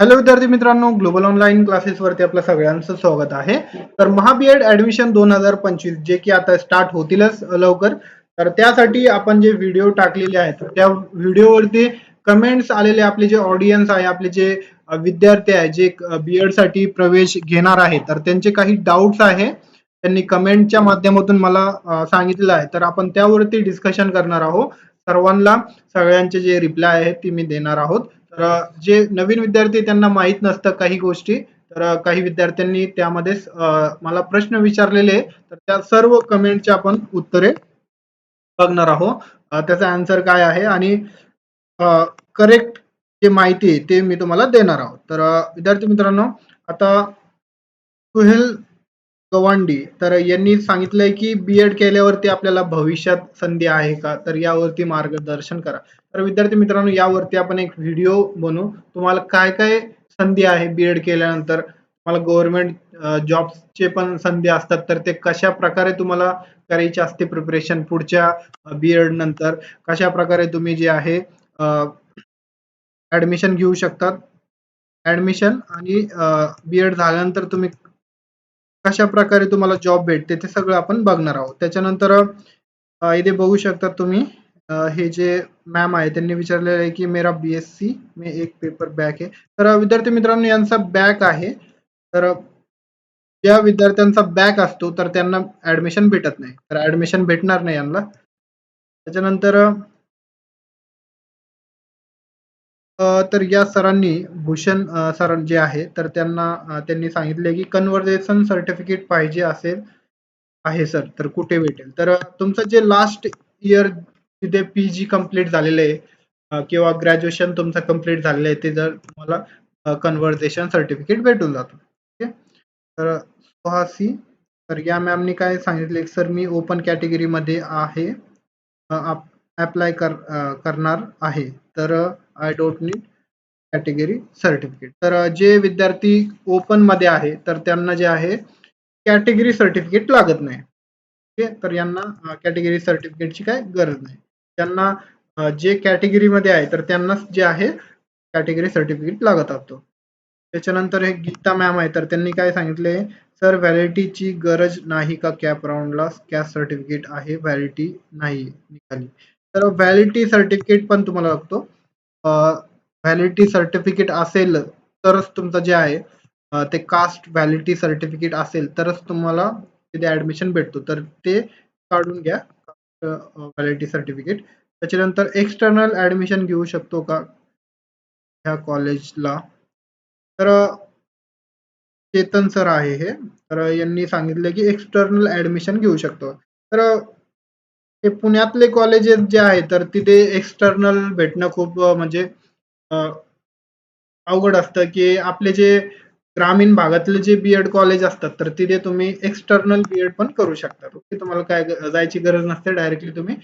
Hello विद्यार्थी मित्रांनो global online क्लासेसवरती आपलं सगळ्यांचं स्वागत आहे. तर महाबीएड ऍडमिशन दोन हजार पंचवीस जे की आता स्टार्ट होतीलच लवकर. तर त्यासाठी आपण जे व्हिडिओ टाकलेले आहेत त्या व्हिडिओवरती कमेंट्स आलेले आपले जे ऑडियन्स आहे आपले जे विद्यार्थी आहे जे बीएडसाठी प्रवेश घेणार आहे तर त्यांचे काही डाऊट्स आहे. त्यांनी कमेंटच्या माध्यमातून मला सांगितलं सांगितलेलं आहे. तर आपण त्यावरती डिस्कशन करणार आहोत. सर्वांना सगळ्यांचे जे रिप्लाय आहेत ती मी देणार आहोत. तर जे नवीन विद्यार्थी त्यांना माहीत नसतं काही गोष्टी. तर काही विद्यार्थ्यांनी त्यामध्ये मला प्रश्न विचारलेले तर त्या सर्व कमेंटचे आपण उत्तरे बघणार आहोत. त्याचा आन्सर काय आहे आणि करेक्ट जे माहिती आहे ते मी तुम्हाला देणार आहोत. तर विद्यार्थी मित्रांनो आता सुहेल गवांडी तर यांनी सांगितलंय की बीएड केल्यावरती आपल्याला भविष्यात संधी आहे का? तर यावरती मार्गदर्शन करा. तर विद्यार्थी मित्रांनो यावरती आपण एक व्हिडिओ बनवू. तुम्हाला काय काय संधी आहे बीएड केल्यानंतर? तुम्हाला गव्हर्नमेंट जॉबचे पण संधी असतात तर ते कशा प्रकारे तुम्हाला करायची असते प्रिपरेशन पुढच्या बीएड नंतर? कशा प्रकारे तुम्ही जे आहे ऍडमिशन घेऊ शकतात? ऍडमिशन आणि बीएड झाल्यानंतर तुम्ही कशा प्रकारे तुम्हाला जॉब भेटते ते सगळं आपण बघणार आहोत. त्याच्यानंतर इथे बघू शकता तुम्ही हे जे मॅम आहे त्यांनी विचारलेलं आहे की मेरा बीएससी मी एक पेपर बॅक आहे. तर विद्यार्थी मित्रांनो यांचा बॅक आहे. तर ज्या विद्यार्थ्यांचा बॅक असतो तर त्यांना ऍडमिशन भेटत नाही. तर ऍडमिशन भेटणार नाही यांना. त्याच्यानंतर तर या सरांनी भूषण सर जे आहे तर त्यांना त्यांनी सांगितले की कन्वर्जेशन सर्टिफिकेट पाहिजे असेल आहे सर. तर कुठे भेटेल? तर तुमचं जे लास्ट इयर तिथे पीजी कंप्लीट झालेलं आहे. किंवा ग्रॅज्युएशन तुमचं कंप्लीट झालेलं आहे ते जर तुम्हाला कन्व्हर्सेशन सर्टिफिकेट भेटून जातं. ओके तर सुहासी तर या मॅमनी काय सांगितले सर मी ओपन कॅटेगरीमध्ये आहे. अप्लाय कर करणार आहे. तर I don't need category certificate तर जे विद्यार्थी ओपनमध्ये आहे तर त्यांना जे आहे कॅटेगरी सर्टिफिकेट लागत नाही. ओके तर यांना कॅटेगरी सर्टिफिकेटची काय गरज नाही. त्यांना जे कॅटेगरीमध्ये आहे तर त्यांनाच जे आहे कॅटेगरी सर्टिफिकेट लागत असतो. त्याच्यानंतर हे गीता मॅम आहे तर त्यांनी काय सांगितले? सर व्हॅलिडिटीची गरज नाही का कॅप राऊंडला कॅप सर्टिफिकेट आहे व्हॅलिडिटी नाही. निघाली. तर व्हॅलिडिटी सर्टिफिकेट पण तुम्हाला लागतो व्हॅलिडिटी सर्टिफिकेट असेल तरच तुमचं जे आहे ते कास्ट व्हॅलिडिटी सर्टिफिकेट असेल तरच तुम्हाला तिथे ऍडमिशन भेटतो. तर ते काढून घ्या. व्हॅलिडिटी सर्टिफिकेट त्याच्यानंतर एक्सटर्नल ऍडमिशन घेऊ शकतो का? ह्या कॉलेजला तर चेतन सर आहे हे. तर यांनी सांगितलं की एक्सटर्नल ऍडमिशन घेऊ शकतो. तर हे पुण्यातले कॉलेजेस जे आहे तर तिथे एक्सटर्नल भेटणं खूप म्हणजे अवघड असतं की आपले जे ग्रामीण भागातले जे बीएड कॉलेज असतात तर तिथे तुम्ही एक्सटर्नल बीएड पण करू शकता. ओके तुम्हाला काय जायची गरज नसते डायरेक्टली तुम्ही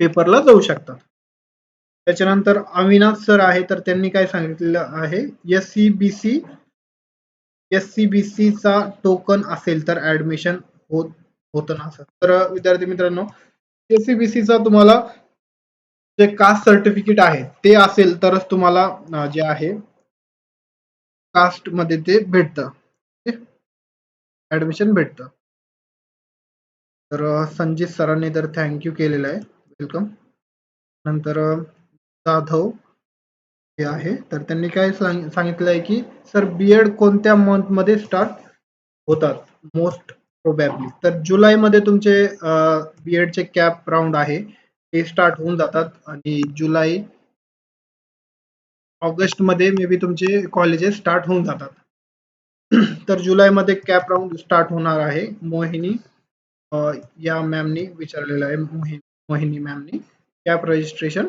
पेपरला जाऊ शकता. त्याच्यानंतर अविनाश सर आहे तर त्यांनी काय सांगितलेलं आहे S C B C S C B C चा टोकन असेल तर ऍडमिशन होत होत ना सर तर विद्यार्थी मित्रांनो एस सी बी सी चा तुम्हाला जे कास्ट सर्टिफिकेट आहे ते असेल तरच तुम्हाला जे आहे कास्टमध्ये ते भेटतं. ऍडमिशन भेटतं. तर अं, संजित सरांनी तर थँक्यू केलेलं आहे. वेलकम नंतर जाधव हे आहे. तर त्यांनी काय सांग- सांगितलं आहे की सर बीएड कोणत्या मंथमध्ये स्टार्ट होतात? मोस्ट प्रोबॅबली तर जुलैमध्ये तुमचे बी एडचे कॅप राऊंड आहे. ते स्टार्ट होऊन जातात आणि जुलै ऑगस्टमध्ये मे बी तुमचे कॉलेजेस स्टार्ट होऊन जातात. तर जुलैमध्ये कॅप राऊंड स्टार्ट होणार आहे. मोहिनी या मॅमनी विचारलेलं आहे. मोहिनी मोहिनी मॅमनी कॅप रजिस्ट्रेशन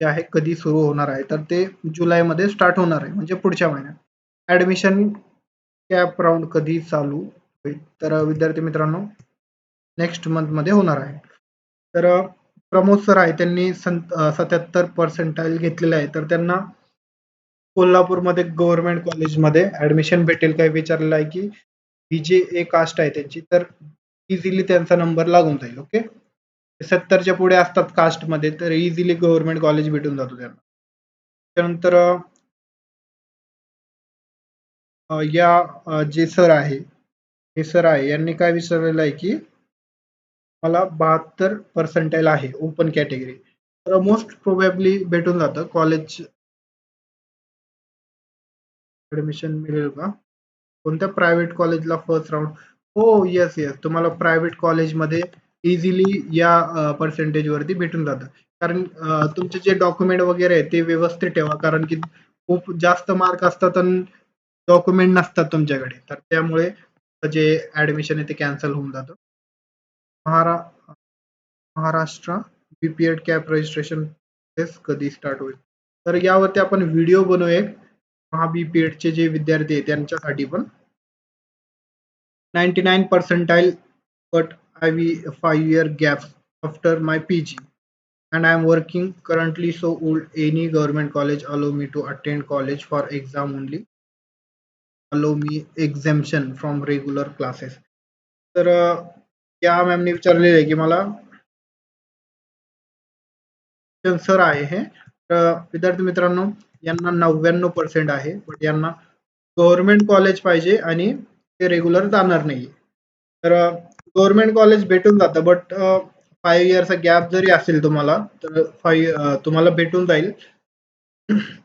जे आहे कधी सुरू होणार आहे? तर ते जुलैमध्ये स्टार्ट होणार आहे म्हणजे पुढच्या महिन्यात. ऍडमिशन कॅप राऊंड कधी चालू होईल? तर विद्यार्थी मित्रांनो नेक्स्ट मंथमध्ये होणार आहे. तर प्रमोद सर आहे त्यांनी सत्याहत्तर पर्सेंटाईल घेतलेले आहे. तर त्यांना कोल्हापूरमध्ये गव्हर्नमेंट कॉलेजमध्ये ऍडमिशन भेटेल काय विचारलेलं आहे की ही जी ए कास्ट आहे त्यांची तर इझिली त्यांचा नंबर लागून जाईल ओके सत्तरच्या पुढे असतात कास्टमध्ये तर इझिली गव्हर्नमेंट कॉलेज भेटून जातो त्यांना. त्यानंतर या जे सर आहे हे सर आहे यांनी काय विचारलेलं आहे की मला बहात्तर पर्सेंटाईल आहे ओपन कॅटेगरी तर मोस्ट प्रोबॅबली भेटून जातं कॉलेज ऍडमिशन मिळेल का? कोणत्या प्रायव्हेट कॉलेजला फर्स्ट राऊंड हो येस येस तुम्हाला प्रायव्हेट कॉलेजमध्ये इझिली या पर्सेंटेज वरती भेटून जातं. कारण तुमचे जे डॉक्युमेंट वगैरे आहे ते व्यवस्थित ठेवा. कारण की खूप जास्त मार्क असतात आणि डॉक्युमेंट नसतात तुमच्याकडे. तर त्यामुळे जे ऍडमिशन आहे ते कॅन्सल होऊन जातं. महारा Maharashtra BPEd CAP registration process कधी स्टार्ट होईल? तर यावरती आपण व्हिडिओ बनवूया. चे जे विद्यार्थी आहेत त्यांच्यासाठी पण. Ninety nine percentile but I've five year gap after my P G and I'm working currently so old any government college allow me to attend college for exam only allow me exemption from regular classes तर या मॅमने विचारलेलं आहे की मला sir आहे हे. तर विद्यार्थी मित्रांनो यांना नव्याण्णव पर्सेंट आहे बट यांना गव्हर्नमेंट कॉलेज पाहिजे आणि ते रेग्युलर जाणार नाही तर गव्हर्नमेंट कॉलेज भेटून जातं बट फाईव्ह इयरचा गॅप जरी असेल तुम्हाला तर फाईव्ह तुम्हाला भेटून जाईल.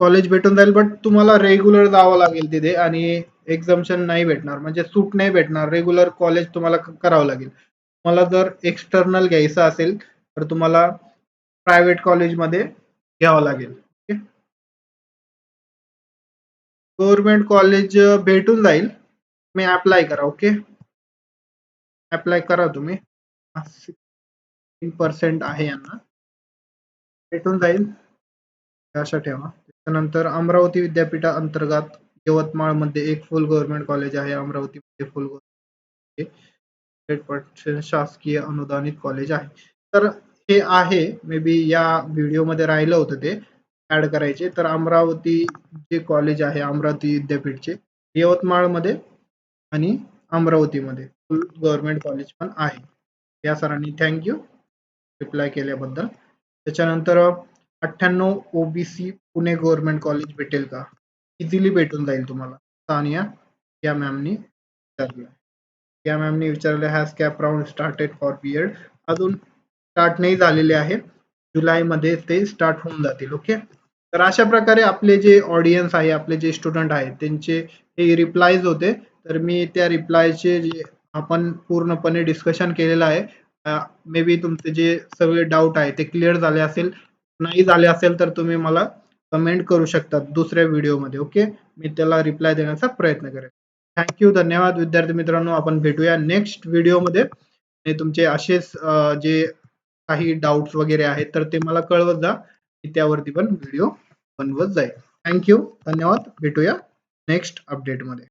कॉलेज भेटून जाईल बट तुम्हाला रेग्युलर जावं लागेल तिथे आणि एक्झाम्शन नाही भेटणार म्हणजे सूट नाही भेटणार रेग्युलर कॉलेज तुम्हाला करावं लागेल. तुम्हाला जर एक्सटर्नल घ्यायचं असेल तर तुम्हाला प्रायव्हेट कॉलेजमध्ये घ्यावं लागेल ओके? गव्हर्नमेंट कॉलेज भेटून जाईल. तुम्ही अप्लाय करा ओके? अप्लाय करा तुम्ही. पर्सेंट आहे यांना. भेटून जाईल. अशा ठेवा. त्याच्यानंतर अमरावती विद्यापीठा अंतर्गत यवतमाळमध्ये एक फुल गव्हर्नमेंट कॉलेज आहे अमरावती मध्ये फुल पर्सेंट शासकीय अनुदानित कॉलेज आहे. तर हे आहे मे बी या व्हिडिओमध्ये राहिलं होतं ते ऍड करायचे. तर अमरावती जे कॉलेज आहे अमरावती विद्यापीठचे यवतमाळमध्ये आणि अमरावतीमध्ये फुल गव्हर्नमेंट कॉलेज पण आहे. या सरांनी थँक्यू रिप्लाय केल्याबद्दल. त्याच्यानंतर अठ्ठ्याण्णव ओबीसी पुणे गव्हर्नमेंट कॉलेज भेटेल का? इझिली भेटून जाईल तुम्हाला? सानिया या मॅमनी विचारलं. या मॅमनी विचारलं has CAP round started for BEd अजून स्टार्ट नाही झालेले आहे. जुलैमध्ये ते स्टार्ट होऊन जातील ओके तर अशा प्रकारे आपले जे ऑडियन्स आहे आपले जे स्टुडंट आहेत त्यांचे हे रिप्लायज होते. तर मी त्या रिप्लायचे जे आपण पूर्णपणे डिस्कशन केलेलं आहे मे बी तुमचे जे सगळे डाऊट आहे ते क्लिअर झाले असेल नाही झाले असेल तर तुम्ही मला कमेंट करू शकतात दुसऱ्या व्हिडिओमध्ये ओके मी त्याला रिप्लाय देण्याचा प्रयत्न करेन. थँक्यू धन्यवाद विद्यार्थी मित्रांनो. आपण भेटूया नेक्स्ट व्हिडिओमध्ये आणि तुमचे असेच जे काही डाऊट्स वगैरे आहेत तर ते मला कळवत जा. मी त्यावरती पण व्हिडिओ बनवत जाईल. थँक्यू धन्यवाद. भेटूया नेक्स्ट अपडेटमध्ये